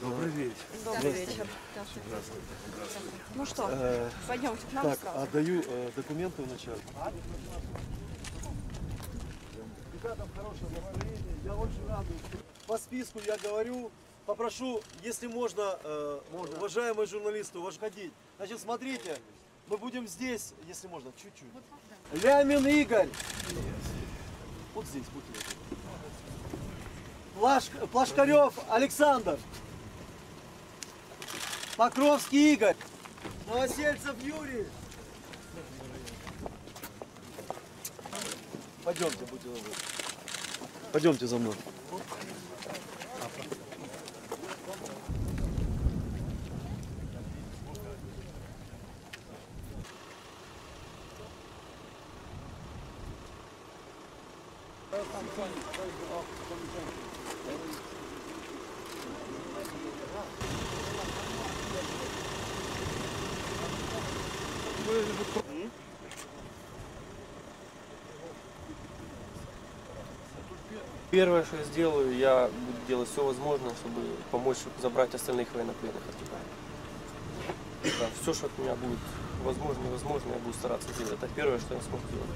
Добрый вечер. Добрый вечер. Ну что, Э, пойдемте к нам Так, сразу. отдаю э, документы вначале. Ребята, хорошее настроение, я очень рад. По списку я говорю, попрошу, если можно, э, уважаемые журналисты, ваш ходить. Значит, смотрите, мы будем здесь, если можно, чуть-чуть. Лямин Игорь. Вот здесь, будьте. Плаш, Плашкарев Александр. Покровский Игорь. Новосельцев Юрий. Пойдемте, будьте добры. Пойдемте за мной. Первое, что я сделаю, я буду делать все возможное, чтобы помочь забрать остальных военнопленных от. Да, все, что от меня будет возможно невозможно, я буду стараться сделать. Это первое, что я смогу сделать.